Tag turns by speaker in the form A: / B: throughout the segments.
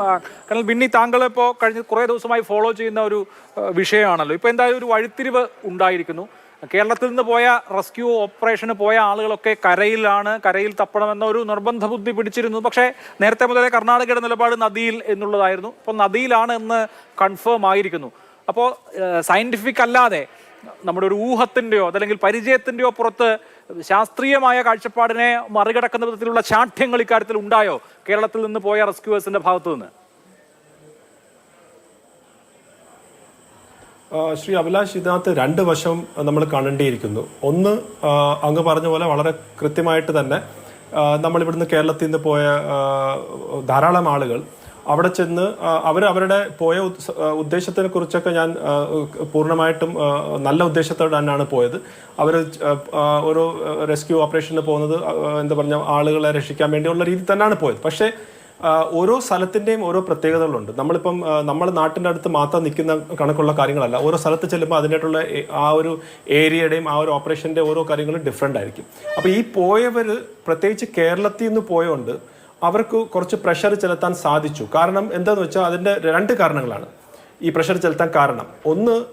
A: കാരണം ബിന്നി താങ്കൾ ഇപ്പോൾ കഴിഞ്ഞ കുറേ ദിവസമായി ഫോളോ ചെയ്യുന്ന ഒരു വിഷയമാണല്ലോ. ഇപ്പോൾ എന്തായാലും ഒരു വഴിത്തിരിവ് ഉണ്ടായിരിക്കുന്നു. കേരളത്തിൽ നിന്ന് പോയ റെസ്ക്യൂ ഓപ്പറേഷന് പോയ ആളുകളൊക്കെ കരയിലാണ് കരയിൽ തപ്പണമെന്ന ഒരു നിർബന്ധ ബുദ്ധി പിടിച്ചിരുന്നു. പക്ഷേ നേരത്തെ മുതലേ കർണാടകയുടെ നിലപാട് നദിയിൽ എന്നുള്ളതായിരുന്നു. അപ്പോൾ നദിയിലാണ് എന്ന് കൺഫേം ആയിരിക്കുന്നു. അപ്പോൾ സയന്റിഫിക് അല്ലാതെ നമ്മുടെ ഒരു ഊഹത്തിന്റെയോ അതല്ലെങ്കിൽ പരിചയത്തിന്റെയോ പുറത്ത് ശാസ്ത്രീയമായ കാഴ്ചപ്പാടിനെ മറികടക്കുന്ന വിധത്തിലുള്ള ചാഠ്യങ്ങൾ ഇക്കാര്യത്തിൽ ഉണ്ടായോ? കേരളത്തിൽ നിന്ന് പോയ റെസ്ക്യൂവേഴ്സിന്റെ ഭാഗത്തു നിന്ന്.
B: ശ്രീ അഭിലാഷ് ഇതിനകത്ത് രണ്ട് വശം നമ്മൾ കാണേണ്ടിയിരിക്കുന്നു. ഒന്ന് അങ്ങ് പറഞ്ഞ പോലെ വളരെ കൃത്യമായിട്ട് തന്നെ നമ്മൾ ഇവിടുന്ന് കേരളത്തിൽ നിന്ന് പോയ ധാരാളം ആളുകൾ അവിടെ ചെന്ന് അവർ അവരുടെ പോയ ഉദ്ദേശത്തിനെ കുറിച്ചൊക്കെ ഞാൻ പൂർണമായിട്ടും നല്ല ഉദ്ദേശത്തോടെ തന്നെയാണ് പോയത്. അവർ ഒരു റെസ്ക്യൂ ഓപ്പറേഷന് പോകുന്നത് എന്താ പറഞ്ഞ ആളുകളെ രക്ഷിക്കാൻ വേണ്ടിയുള്ള രീതി തന്നെയാണ് പോയത്. പക്ഷേ ഓരോ സ്ഥലത്തിന്റെയും ഓരോ പ്രത്യേകതകളുണ്ട്. നമ്മളിപ്പം നമ്മൾ നാട്ടിന്റെ അടുത്ത് മാത്രം നിൽക്കുന്ന കണക്കുള്ള കാര്യങ്ങളല്ല. ഓരോ സ്ഥലത്ത് ചെല്ലുമ്പോൾ അതിനായിട്ടുള്ള ആ ഒരു ഏരിയയുടെയും ആ ഒരു ഓപ്പറേഷന്റെ ഓരോ കാര്യങ്ങളും ഡിഫറെന്റ് ആയിരിക്കും. അപ്പോൾ ഈ പോയവർ പ്രത്യേകിച്ച് കേരളത്തിൽ നിന്ന് പോയതുകൊണ്ട് അവർക്ക് കുറച്ച് പ്രഷർ ചെലുത്താൻ സാധിച്ചു. കാരണം എന്താണെന്ന് വെച്ചാൽ അതിന്റെ രണ്ട് കാരണങ്ങളാണ്. ഈ പ്രഷർ ചെലുത്താൻ കാരണം. ഒന്ന്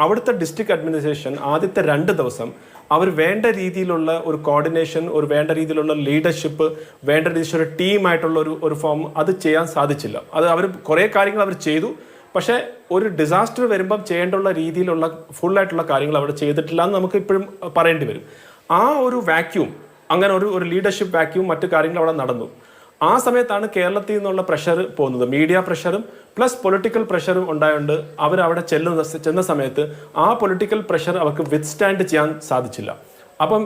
B: അവിടുത്തെ ഡിസ്ട്രിക്ട് അഡ്മിനിസ്ട്രേഷൻ ആദ്യത്തെ രണ്ട് ദിവസം അവർ വേണ്ട രീതിയിലുള്ള ഒരു കോർഡിനേഷൻ ഒരു വേണ്ട രീതിയിലുള്ള ലീഡർഷിപ്പ് വേണ്ട രീതിയിലുള്ള ടീമായിട്ടുള്ള ഒരു ഒരു ഫോം അത് ചെയ്യാൻ സാധിച്ചില്ല. അത് അവർ കുറേ കാര്യങ്ങൾ അവർ ചെയ്തു. പക്ഷേ ഒരു ഡിസാസ്റ്റർ വരുമ്പം ചെയ്യേണ്ടുള്ള രീതിയിലുള്ള ഫുള്ളായിട്ടുള്ള കാര്യങ്ങൾ അവിടെ ചെയ്തിട്ടില്ല എന്ന് നമുക്ക് ഇപ്പോഴും പറയേണ്ടി വരും. ആ ഒരു വാക്യൂം അങ്ങനെ ഒരു ഒരു ലീഡർഷിപ്പ് വാക്യൂം മറ്റു കാര്യങ്ങൾ അവിടെ നടന്നു. ആ സമയത്താണ് കേരളത്തിൽ നിന്നുള്ള പ്രഷർ പോകുന്നത്. മീഡിയ പ്രഷറും പ്ലസ് പൊളിറ്റിക്കൽ പ്രഷറും ഉണ്ടായതുകൊണ്ട് അവർ അവിടെ ചെല്ലുന്ന ചെന്ന സമയത്ത് ആ പൊളിറ്റിക്കൽ പ്രഷർ അവർക്ക് വിത്ത്സ്റ്റാൻഡ് ചെയ്യാൻ സാധിച്ചില്ല. അപ്പം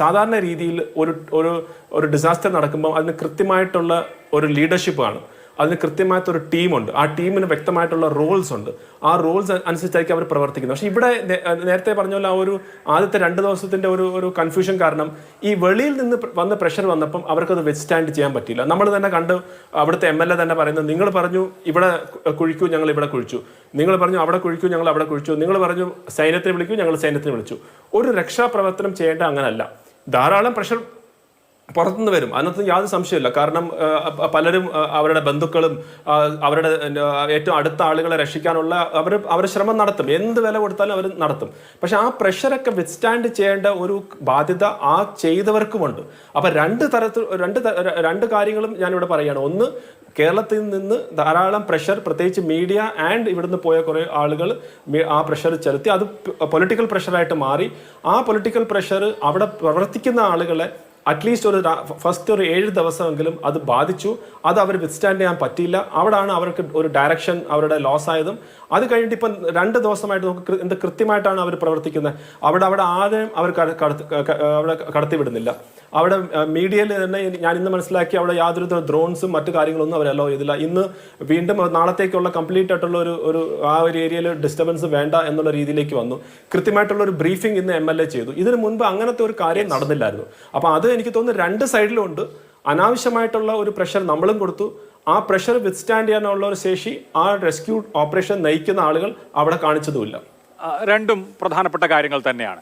B: സാധാരണ രീതിയിൽ ഒരു ഒരു ഒരു ഡിസാസ്റ്റർ നടക്കുമ്പോൾ അതിന് കൃത്യമായിട്ടുള്ള ഒരു ലീഡർഷിപ്പ് ആണ്. അതിന് കൃത്യമായിട്ട് ഒരു ടീമുണ്ട്. ആ ടീമിന് വ്യക്തമായിട്ടുള്ള റോൾസ് ഉണ്ട്. ആ റോൾസ് അനുസരിച്ചായിരിക്കും അവർ പ്രവർത്തിക്കുന്നത്. പക്ഷേ ഇവിടെ നേരത്തെ പറഞ്ഞ പോലെ ആ ഒരു ആദ്യത്തെ രണ്ട് ദിവസത്തിന്റെ ഒരു ഒരു കൺഫ്യൂഷൻ കാരണം ഈ വെളിയിൽ നിന്ന് വന്ന പ്രഷർ വന്നപ്പം അവർക്കത് വെസ്റ്റ്സ്റ്റാൻഡ് ചെയ്യാൻ പറ്റില്ല നമ്മൾ തന്നെ കണ്ട് അവിടുത്തെ എം എൽ എ തന്നെ പറയുന്നത് നിങ്ങൾ പറഞ്ഞു ഇവിടെ കുഴിക്കൂ ഞങ്ങൾ ഇവിടെ കുഴിച്ചു. നിങ്ങൾ പറഞ്ഞു അവിടെ കുഴിക്കൂ ഞങ്ങൾ അവിടെ കുഴിച്ചു. നിങ്ങൾ പറഞ്ഞു സൈന്യത്തെ വിളിക്കൂ ഞങ്ങൾ സൈന്യത്തിന് വിളിച്ചു. ഒരു രക്ഷാപ്രവർത്തനം ചെയ്യേണ്ട അങ്ങനല്ല. ധാരാളം പ്രഷർ പുറത്തുനിന്ന് വരും. അതിനകത്ത് യാതൊരു സംശയമില്ല കാരണം പലരും അവരുടെ ബന്ധുക്കളും അവരുടെ ഏറ്റവും അടുത്ത ആളുകളെ രക്ഷിക്കാനുള്ള അവർ അവർ ശ്രമം നടത്തും. എന്ത് വില കൊടുത്താലും അവർ നടത്തും. പക്ഷെ ആ പ്രഷറൊക്കെ വിത്ത്സ്റ്റാൻഡ് ചെയ്യേണ്ട ഒരു ബാധ്യത ആ ചെയ്തവർക്കുമുണ്ട്. അപ്പം രണ്ട് തരത്തിൽ രണ്ട് രണ്ട് കാര്യങ്ങളും ഞാനിവിടെ പറയുകയാണ്. ഒന്ന് കേരളത്തിൽ നിന്ന് ധാരാളം പ്രഷർ പ്രത്യേകിച്ച് മീഡിയ ആൻഡ് ഇവിടുന്ന് പോയ കുറേ ആളുകൾ ആ പ്രഷർ ചെലുത്തി. അത് പൊളിറ്റിക്കൽ പ്രഷറായിട്ട് മാറി. ആ പൊളിറ്റിക്കൽ പ്രഷർ അവിടെ പ്രവർത്തിക്കുന്ന ആളുകളെ അറ്റ്ലീസ്റ്റ് ഒരു ഫസ്റ്റ് ഒരു ഏഴ് ദിവസമെങ്കിലും അത് ബാധിച്ചു. അത് അവർ വിത്ത്സ്റ്റാൻഡ് ചെയ്യാൻ പറ്റിയില്ല. അവിടാണ് അവർക്ക് ഒരു ഡയറക്ഷൻ അവരുടെ ലോസ് ആയതും. അത് കഴിഞ്ഞിട്ട് ഇപ്പം രണ്ട് ദിവസമായിട്ട് നമുക്ക് എന്ത് കൃത്യമായിട്ടാണ് അവർ പ്രവർത്തിക്കുന്നത്? അവിടെ അവിടെ ആരെയും അവർ കടത്തി- അവിടെ കടത്തിവിടുന്നില്ല. അവിടെ മീഡിയയിൽ തന്നെ ഞാൻ ഇന്ന് മനസ്സിലാക്കി അവിടെ യാതൊരു ഡ്രോൺസും മറ്റു കാര്യങ്ങളൊന്നും അവർ അലോ ചെയ്തില്ല. ഇന്ന് വീണ്ടും നാളത്തേക്കുള്ള കംപ്ലീറ്റ് ആയിട്ടുള്ള ഒരു ഒരു ആ ഒരു ഏരിയയിൽ ഡിസ്റ്റർബൻസ് വേണ്ട എന്നുള്ള രീതിയിലേക്ക് വന്നു. കൃത്യമായിട്ടുള്ള ഒരു ബ്രീഫിംഗ് ഇന്ന് എം എൽ എ ചെയ്തു. ഇതിന് മുൻപ് അങ്ങനത്തെ ഒരു കാര്യം നടന്നില്ലായിരുന്നു. അപ്പോൾ അത് എനിക്ക് തോന്നുന്നു രണ്ട് സൈഡിലും ഉണ്ട് അനാവശ്യമായിട്ടുള്ള ഒരു പ്രഷർ നമ്മളും കൊടുത്തു. ആ പ്രഷർ വിത്ത് വിത്ത്സ്റ്റാൻഡ് ചെയ്യാനുള്ള ഒരു ശേഷി ആ റെസ്ക്യൂ ഓപ്പറേഷൻ നയിക്കുന്ന ആളുകൾ അവിടെ കാണിച്ചതുമില്ല.
A: രണ്ടും പ്രധാനപ്പെട്ട കാര്യങ്ങൾ തന്നെയാണ്.